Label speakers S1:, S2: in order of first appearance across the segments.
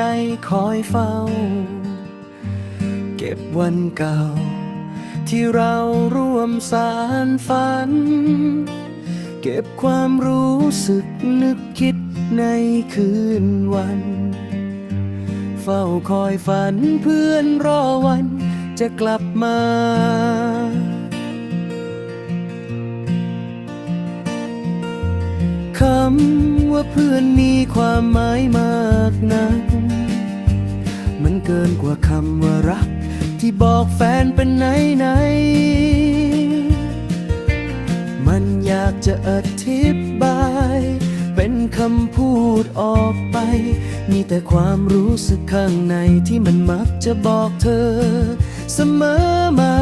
S1: ใจคอยเฝ้า เก็บวันเก่า ที่เราร่วมสารฝัน เก็บความรู้สึกนึกคิดในคืนวัน เฝ้าคอยฝันเพื่อนรอวันจะกลับมาคำว่าเพื่อนมีความหมายมากนัก เกินกว่าคำว่ารัก ที่บอกแฟนเป็นไหนไหน มันอยากจะอธิบาย เป็นคำพูดออกไป มีแต่ความรู้สึกข้างในที่มันมักจะบอกเธอ เสมอมา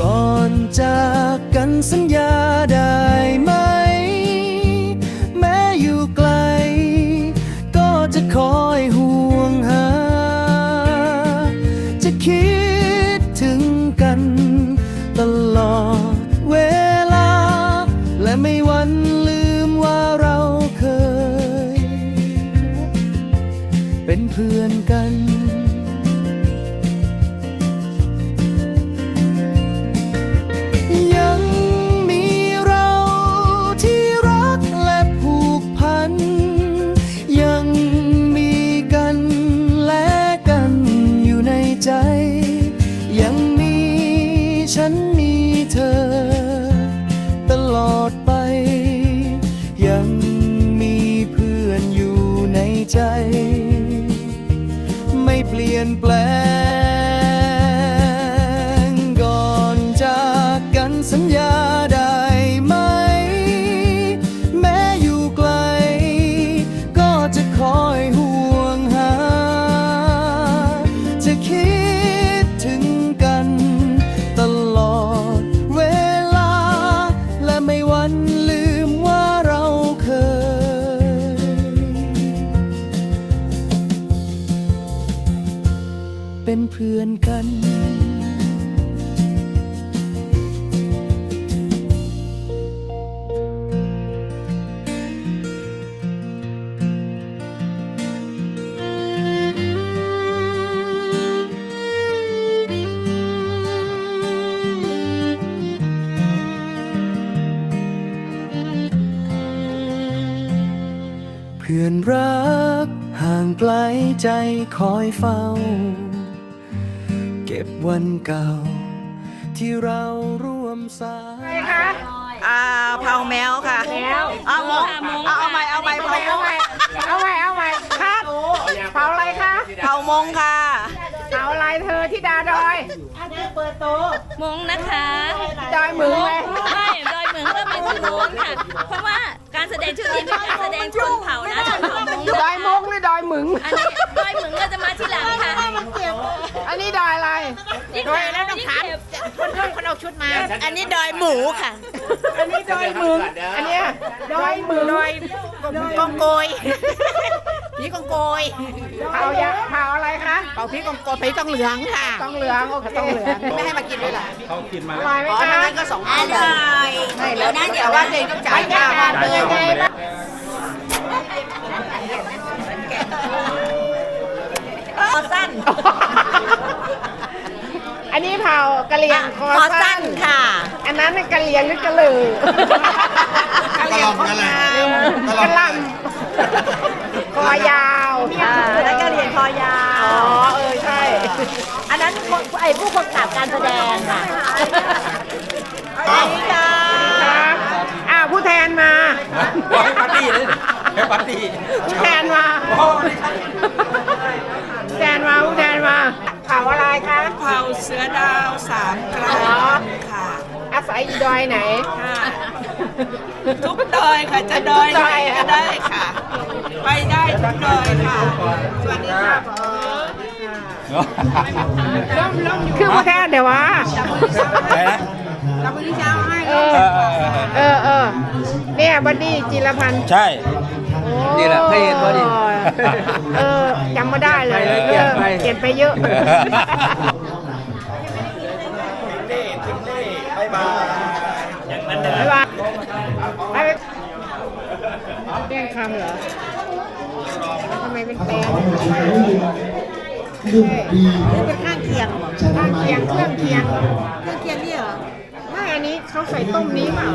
S1: ก่อนจากกันสัญญาได้ไหม พื่อนกัน พื่อนรักห่างไกลใจคอยเฝ้า เก็บวันเก่า ที่เราร่วมสาย
S2: อ่าเผาแมวค่ะ
S3: แล้ว
S2: เอามงเอาเอาใหม่เอาใหม่เผามง
S3: เอาใหม่เอาใหม่ครับเผาอะไรคะ
S2: เผามงค่ะ
S3: เผาอะไรเธอที่ดาดอย
S4: มงนะคะ
S3: ดอยหมึงเลย
S4: ไม่ดอยเหมืองก็เป็นชื่อมงค่ะ เพราะว่า การแสดงชื่อนี้เป็นการแสดงชนเผ่านะชนเผ่ามง
S3: ดอยมงหรือดอยหมึง
S4: อันนี้ดอยเหมืองก็จะมาทีหลังค่ะ
S3: อันนี้ดอยอะไร
S4: นี่ดอยแล้วต้องถาม
S2: อันนี้ดอยหมูค่ะ
S3: อันนี้ดอยหมึง อันเนี้ยดอยหมึง
S2: กองโกยพี่กองโกย
S3: เผายาเผาอะไรคะ
S2: เป่าพี่กองโกยพี่กองเหลืองค่ะ
S3: ต้องเหลืองโอเคต้องเหลือง
S2: ไม่ให้มากินด้วยล่ะ
S3: อร่อยไหม
S2: อ๋อ
S3: คะ
S2: นั่นก็สองคนเลยใช่แล้วนะเดี๋ยวว่าเจต้องจ่าย
S3: จ่า
S2: ค่าย
S3: ค่าเป็นยังไงบ้าง
S2: คอสั้น
S3: อันนี้เผากะเหรี่ยงคอ
S2: คอ
S3: สั้
S2: สั้
S3: น
S2: นค่ะ
S3: อันนั้นน่ะกะเหรี่ยงหรือกะเหลือกะ
S2: เหรี่ยงคองาม
S3: กะหล่ำ คอยาว
S2: อ่าแล้วกะเหรี่ยงคอยา
S3: อ๋อ
S2: ว
S3: เออใช่
S2: อันนั้นคนไอ้ผู้กำกับการแสดงค่ะสวัสดีค่ะ
S3: ครับอ่าผู้แทนมา
S5: ปาร์ตี้เลยปาร์ตี้
S3: ผู้แทนมาผู้แทนมาผู้แทนมาเผาอะไรคะ
S2: เผาเสือดาวสามกระ
S3: อ๋อ
S2: ค่ะ
S3: อาศัยอีดอยไหน
S2: ค่ะ ทุกดอยค่ะจะดอยไหนก็ได้ค่ะ ไปได้ทุกดอยค่ะ สวัสดีค่ะ
S3: คือผู้แทนเดี๋ยววะ
S5: อะไรนะ
S2: เราไปที่เช้าให้
S3: เออ เออเออเนี่ยบัดดี้จิรพันธ์
S5: ใช่
S3: โอ้
S5: นี่แหละพระเอกบัดดี้
S3: เออจำไม่ได้เลย
S5: เปลี่ยนไป
S3: เปลี่ยนไปเยอะ
S5: บายบาย
S3: บ๊ายบายไปเรียงคำเหรอ ไมเป็นแปลง
S6: คือดีคือ
S3: เป็นข้างเคียง
S6: ข้าง
S3: เคียงเครื่องเคียงเครื่องเคียงนี่เหรอไม่อันนี้เขาใส่ต้มนี้เปล่า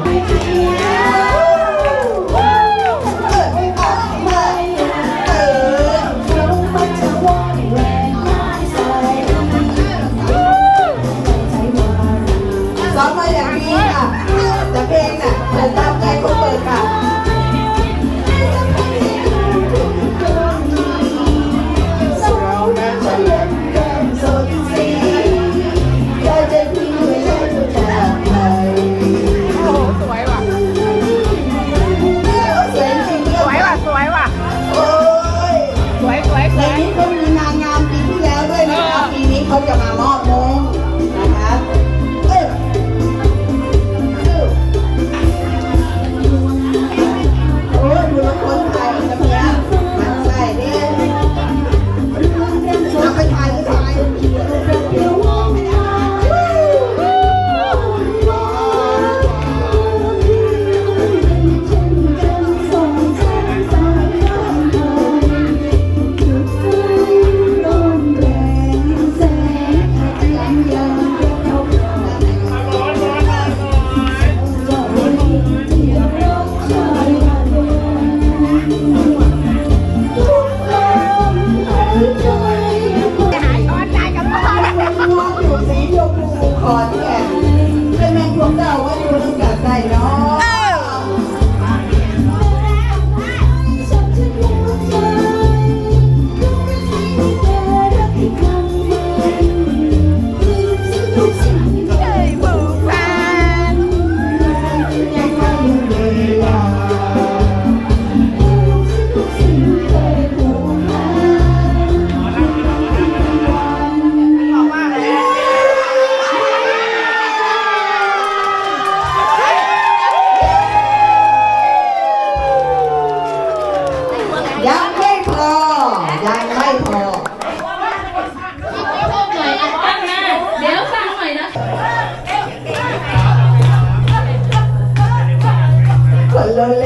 S7: เล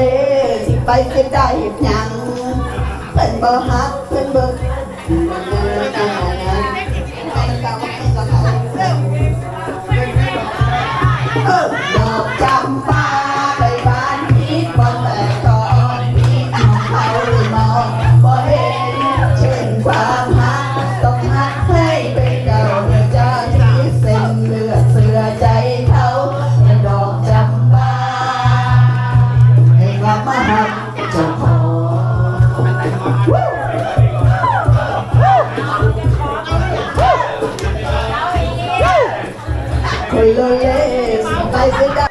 S7: สิไป
S3: เสีย
S7: ใจ
S4: ห็นยั
S7: งเป็นบ่ฮักเป็นบ่ Faz o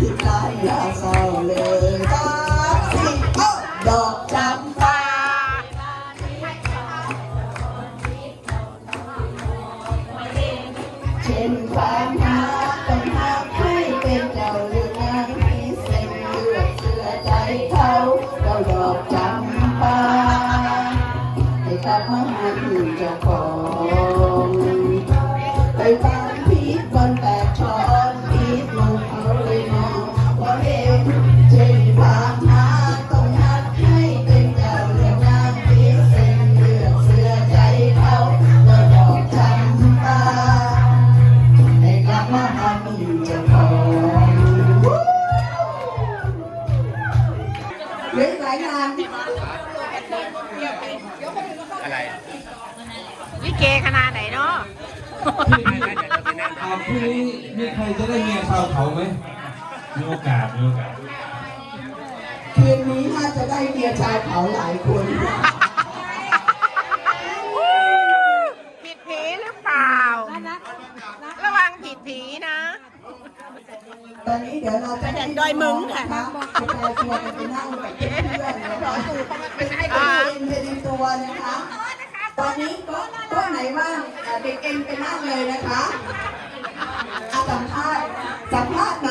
S7: lại là sao ขนาดไหนเนาะเอาพรุ่งนี้มี
S5: ใครจะได้เมียชาวเขาไหมมีโอกาสมีโอกาส
S7: คืนนี้น่าจะได้เมียชาวเขาหลายคน
S3: ผิดผีหรือเปล่า ระวังผิดผีนะ
S7: ตอนนี้เดี๋ยวเราจะให้ดอยมึงค่ะไปนั่งกัเพื่อนนะคะเป็นไอ้ตัวเองเป็นตัวนะคะ ตอนนี้โต๊ะต๊ะไหนว่างเด็กเอ็นไปนั่งเลยนะคะอาะสัมภาษณ์สัมภาษณ์หน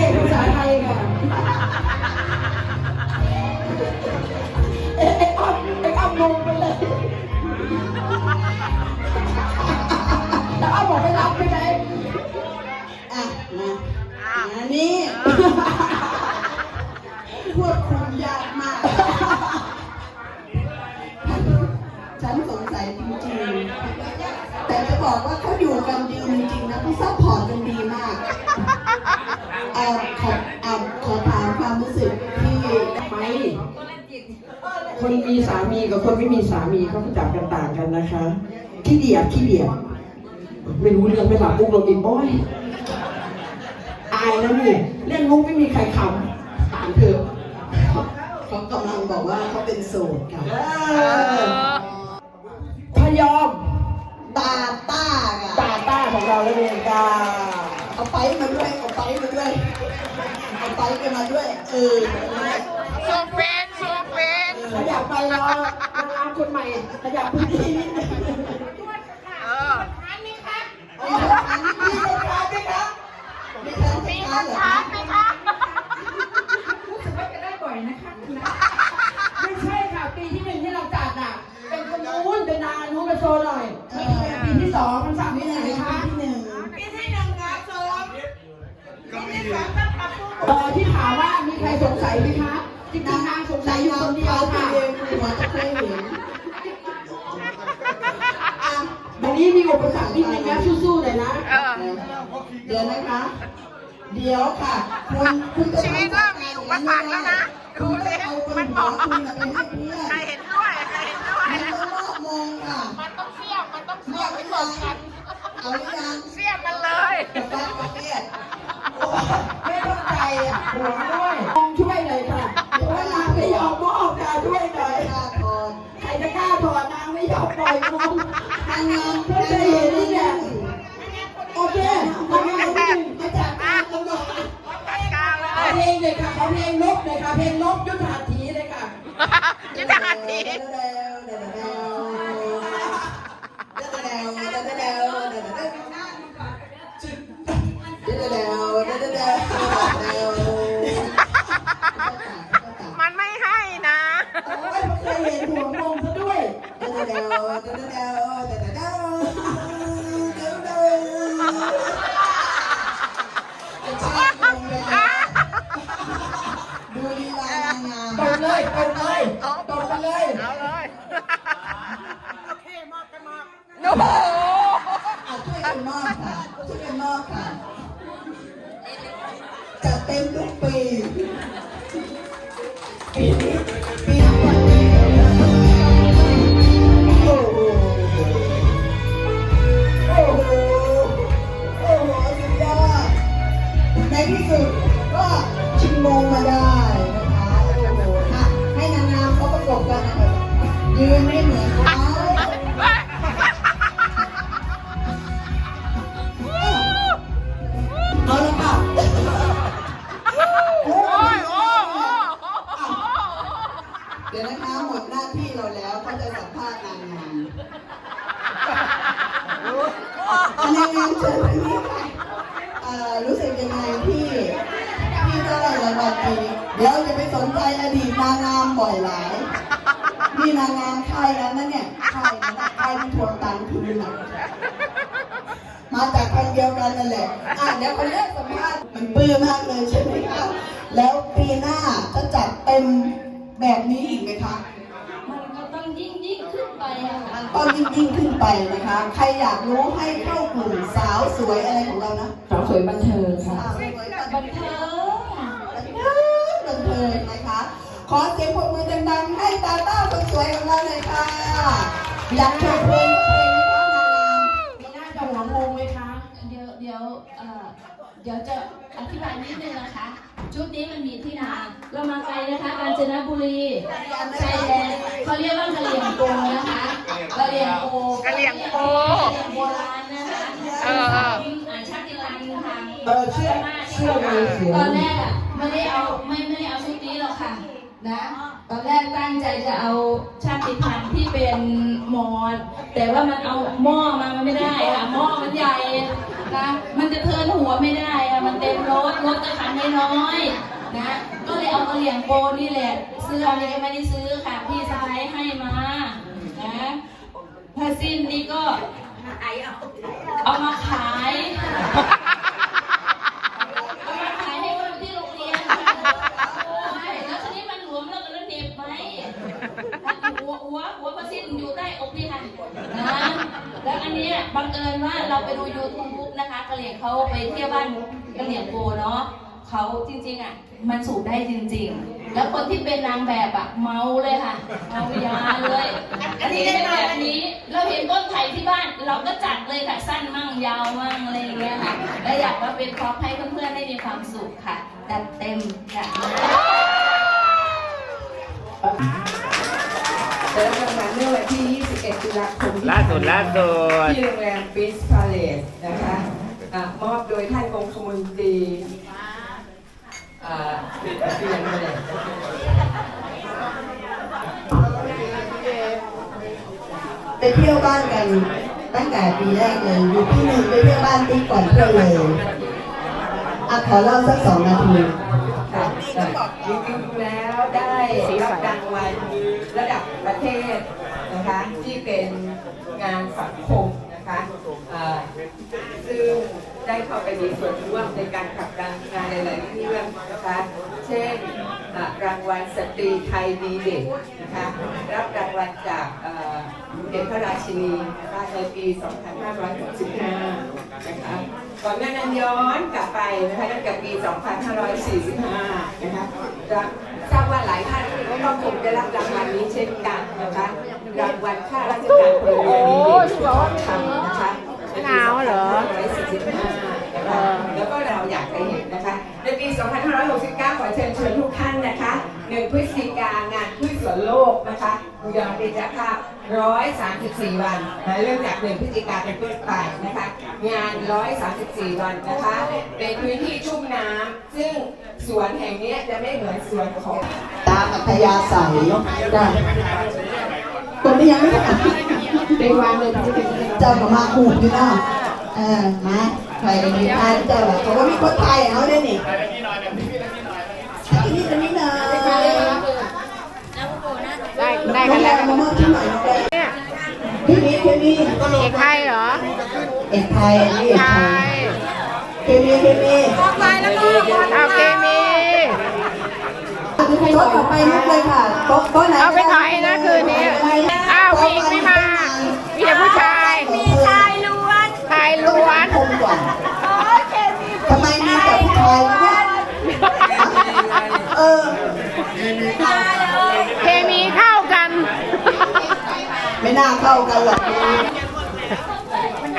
S7: ก่งภาษาไทยค่ะไอ้ไอ้อ้มไอ้อ้อมงงไปเลยแล้วอ้อมบอกไม่รับใช่ไหมอะนะอันนี้ควบคุมยากมาก ฉันสงสัยจริงๆ แต่จะบอกว่าเขาอยู่กันดีจริงๆนะเขาซัพพอร์ตกันดีมาก อบขออ่ขอถามความรู้สึกที่
S8: ไปคนมีสามีกับคนไม่มีสามีเขาจับกันต่างกันนะคะขี้เดียบขี้เดียบไม่รู้เรื่องไม่หลับมุกเราอินบอยอายนะนี่เรื่องงุ้งไม่มีใครคำถามเถอะ
S7: เขากำลังบอกว่าเขาเป็นโสดค่ะ
S8: พยอม
S7: ตาต้ากัน
S8: ตาต้าของเราแล้วเองค่ะ
S7: เอาไปมาด้วย เอาไปมาด้วย เอาไปกันมาด้วย เออ
S3: สุกเฟนสุกเฟน
S8: ขยับไปรอรอคนใหม่ขยับพื้นที่นิดนึง
S3: เออ
S7: มีคำถามไหมครับมีคำถามไหมครับมีคำ
S3: ถามไหมครับ
S8: รู้สึกว่าจะได้บ่อยนะคะไม่ใช่ค่ะ ปีที่หนึ่งที่เราจัดอะ เป็นคนนู้นเป็นนางนู้นเป็นโซนหน่อยปีที่สองมันสามที่ไหน
S7: คะ
S8: ต่อที่ถามว่ามีใครสงสัยไหมคะจริงๆนางสงสัยอยู่คนเดียวค่ะ
S7: หัวจะเคยเห็น
S8: วันนี้มีอุปสรรคนิดนึงนะสู้ๆหน่อยนะ
S3: เดี๋
S7: ยวนะคะ เดี๋ยวค่ะคุณคุณ
S3: ชีวิตเริ่มมีอุปสรรคแล้วนะดู
S7: เลย
S3: มั
S7: น
S3: บอกใครเห็นด้วยใครเห็นด้วย
S7: มองค่ะ
S3: มันต้องเสียบมันต้องเสีย
S7: บไม่เหอง
S3: กัน
S7: เอา
S3: เสียบมันเลย
S8: ไม่เข้าใจอะห่วงด้วยต้องช่วยเน่อยค่ะเพราะนางไม่ยอมมอบค่ะช่วยหน่อย
S7: ค่ะถอน
S8: ใครจะกล้าถอนนางไม่ยอมปล่อยมอง
S7: นางงาม
S8: เพื่อจะเห็นนี่แหละโอเคทำงานคนหนึ่ง
S7: มาจากกลางตลอด
S3: เอา
S8: เพลงเลยค่ะเอาเพลงลบเลยค่ะ เพลงลบยุทธหัตถีเลยค่ะ
S3: ยุทธหัตถี
S7: จุดเด Bùng lên, bùng lên ก็ชิงมงมาได้นะคะโอ้โหอะให้นางงามเขาประกบกันนะคะยืนไม่เหมือนเข แล้วปีหน้าจะจัดเต็มแบบนี้อีกไหมคะ
S4: มันก็ต้องยิ่งยิ่งขึ้นไปอะค่ะ
S7: มันต้องยิ่งยิ่งขึ้นไปนะคะ ใครอยากรู้ให้เข้ากลุ่มสาวสวยอะไรของเรานะ
S9: สาวสวยบันเทิงค่ะ
S7: สาวสวยบัน
S4: บันเทิง
S7: เทิงบันเทิงนะคะ ขอเสียงปรบมือดังๆให้ตาต้าคนสวยของเราเลยค่ะ อยากโชว์เพลงเพลงไหมคะนางงาม
S9: มีหน้าจะหัวงงไหมคะ
S4: เดี๋ยวเดี๋ยวเอ่อ เดี๋ยวจะอธิบายนิดนึงนะคะ ชุดนี้มันมีที่นา เรามาไกลนะคะ กาญจนบุรีชายแดนเขาเรียกว่ากะเหรี่ยงโกนะคะกะเหรี่ยงโก
S3: กะเหรี่ยงโก
S4: กะเหรี่ยงโบราณนะคะ
S3: เออเออ
S4: อ่าชาติพันธุ์ทาง
S9: เออเชื่อเชื่อในเสียง
S4: ตอนแรกอะไม่ได้เอาไม่ไม่ได้เอาชุดนี้หรอกค่ะ นะ ตอนแรกตั้งใจจะเอาชาติพันธุ์ที่เป็นมอญแต่ว่ามันเอาหม้อมามันไม่ได้ค่ะหม้อมันใหญ่นะมันจะเทินหัวไม่ได้อะมันเต็มรถรถจะคันน้อยๆนะ ก็เลยเอากระเหลี่ยงโปนี่แหละ เสื้อนี่ก็ไม่ได้ซื้อค่ะพี่สะพ้ายให้มานะผ้าสิ้นนี่ก็เอามาขาย เอามาขายให้คนที่โรงเรียนโอ้ยแล้วทีนี้มันหลวมแล้วก็ระเด็บไหม หัวหัวหัวพระสิ้นอยู่ใต้อกนี่ค่ะนะแล้วอันนี้บังเอิญว่าเราไปดูยูทูบปุ๊บนะคะกะเหรี่ยงเขาไปเที่ยวบ้านกะเหรี่ยงโกเนาะเขาจริงๆอะมันสูบได้จริง ๆ แล้วคนที่เป็นนางแบบอะเมาเลยค่ะเมายาเลยอันนี้เป็นแบบนี้ เราเห็นต้นไผ่ที่บ้านเราก็จัดเลยค่ะสั้นมั่งยาวมั่งอะไรอย่างเงี้ยค่ะและอยากมาเป็นพร็อพให้เพื่อนๆได้มีความสุขค่ะจัดเต็มค่ะ
S9: เดินทางมาเมื่อวันที่ 21 ตุลาคมที่
S5: ล่าสุดล่าสุด
S9: ที่โรงแรมปิสพาเลสนะคะอะมอบโดยท่านองคมนตรีอ่าเปลี่ยนเลย
S7: ไปเที่ยวบ้านกันตั้งแต่ปีแรกเลยอยู่ที่หนึ่งไปเที่ยวบ้านติ๊กก่อนเพื่อนเลยอะขอเล่าสักสองนาที
S9: ค่ะจริงๆแล้วได้รับรางวัลระดับประเทศนะคะที่เป็นงานสังคมนะคะซึ่งได้เข้าไปมีส่วนร่วมในการขับดันงานหลายๆเรื่องนะคะเช่นรางวัลสตรีไทยดีเด่นนะคะรับรางวัลจากเด็จพระราชินีนะคะในปี 2565 นะคะก่อนหน้านั้นย้อนกลับไปนะคะตั้งแต่ปี 2545 นะคะจะทราบว่าหลายท่านก็คงได้รับรางวัลนี้เช่นกันนะคะรางวัลข้าราชการพลเรือนดีเด่นผู้ทองคำนะคะหนาวเหรอ2545นะคะแล้วก็เราอยากจะเห็นนะคะในปี 2569 ขอเชิญชวนทุกท่านนะคะ หนึ่งพฤศจิกางานพืชสวนโลกนะคะอุดรเดชภาพ134วันนะเริ่มจากหนึ่งพฤศจิกาเป็นต้นไปนะคะงาน134วันนะคะเป็นพื้นที่ชุ่มน้ำซึ่งสวนแห่งนี้จะไม่เหมือนสวนของ
S7: ตามอัธยาศัยจ้ะคนที่ยังไม่ได้
S9: ในวันเลยที่จะเป็น
S7: เจ้าก็มาหูบอยู่เนาะเออมาใครมีทานเจ้าล่ะเขาก็มีคนไทยเอาด้วยนี่ที่นี่
S3: ได้กันแล้ว
S7: มากขึ้นหน่อยเนี่ยเทมีเทมี
S3: เอกไทยเหรอ
S7: เอกไทยเอกไทยเคมีเคมีออกไปแล้วก็
S3: เอาเคมี
S7: โต๊ะต่อไปลุกเลยค่ะโต๊ะไหน
S3: เอาไปขายนะคืนนี้อ้าวพี่ไม่มามีแต่ผู้ชาย
S7: มีชายล้วน
S3: ชายล้วน
S7: ทำไมมีแต่ผู้ชา
S3: ยนยเออ
S7: เคมี ข้ากันหรอก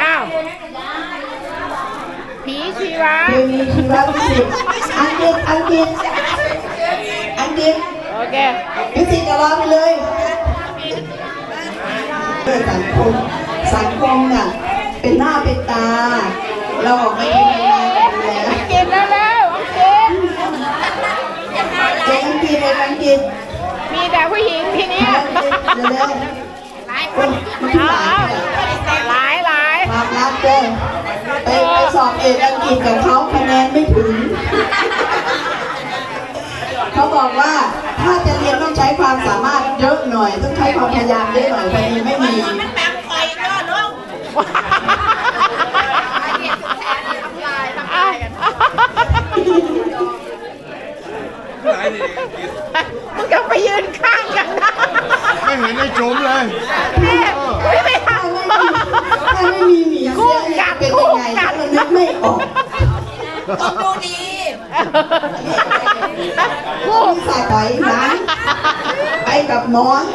S3: อ้าวผีชีวะ
S7: เคมีชีววิสิตอังกฤษอังกฤษอังกฤษ
S3: โอเค
S7: วิสิตกับเราไปเลยเพื่อสังคมสังคมน่ะเป็นหน้าเป็นตา เราออกมาเป็นยังไงกันแล้ว
S3: กินแล้วแล้วกิน
S7: เจ๊อังกฤษเอกอังกฤษ
S3: มีแต่ผู้หญิงที่เนี้ย
S7: เร็วๆหลาย คนมันหลายเนี่ย
S3: หลายหลาย
S7: ความรักเด้อไปไปสอบเอกอังกฤษกับเขาคะแนนไม่ถึง เขาบอกว่าถ้าจะเรียนต้องใช้ความสามารถเยอะหน่อย ต้องใช้ความพยายามเยอะหน่อยพอดีไม่มี
S3: มึงก็ไปยืนข้างกันนะ
S6: ไม่เห็นได้จุ๋มเลย
S3: แม่ไม่ไปท
S7: ถ้าไม่มีหมีเสื้อเนี่ยเป็นยังไงถ้าเรานึกไม่ออก
S2: ต้องดูดีำ
S3: กู
S7: ใส่ไปนะไปกับหมอน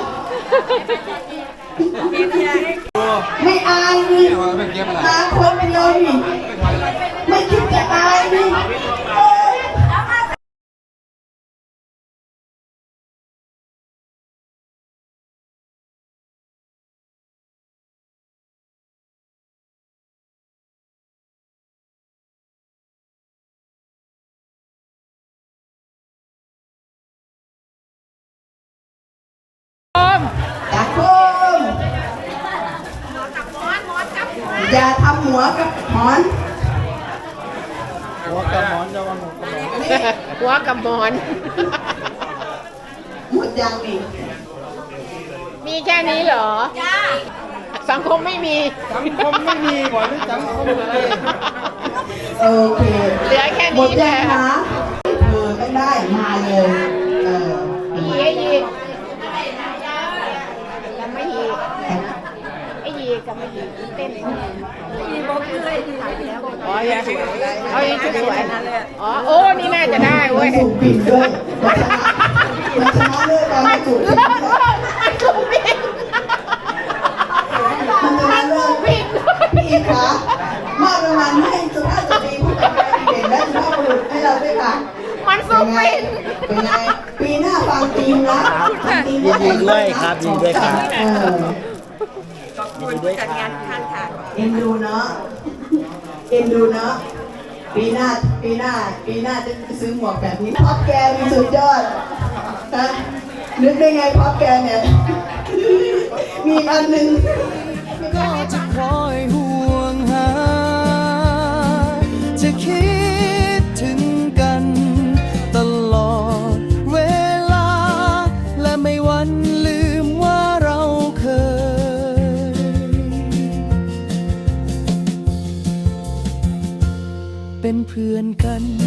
S3: สังคมไม่มี
S6: สังคมไม่มีบ่หรือสังคมอะไร
S7: โอเค
S3: เหลือแค่
S7: หม
S3: นี้
S7: ด
S3: แห
S7: ยั
S3: ละ
S7: งคะเออไม่ได้มาเลยเออ
S3: ยีไอ้ยีกับไม่ยีไอ้ยีกับไม่ยีเต้นอ๋อยังเอายังชุดสวยอ๋อโอ้นี่น่าจะได้เว้
S7: มั
S3: ย
S7: นสูบปิดด้วยมันชนะมันชนะเลยตอนมันสูบปิด
S3: เลิกเลิกมันถูกผิด
S7: มันชนะเลยพี่ อีกคะมอบรางวัลให้สุภาพสตรีผู้จัดการดีเด่นและสุภาพบุรุษให้เราด้วยค่ะ
S3: มันสู
S7: เป็นไงเป็นไงปีหน้าฟังทีมนะฟังทีม
S5: ยินดีด้วยครับยินดีด้วยครับ
S7: เออ
S5: ยินดีด้วยครับ
S7: เอ็นดูเนาะเอ็นดูเนาะปีหน้าปีหน้าปีหน้าจะซื้อหมวกแบบนี้พ็อปแกมีสุดยอดฮะนึกได้ไงพ็อปแกเนี่ยมีอันหนึ่ง
S1: ก็จะคอยห่ เพื่อนกัน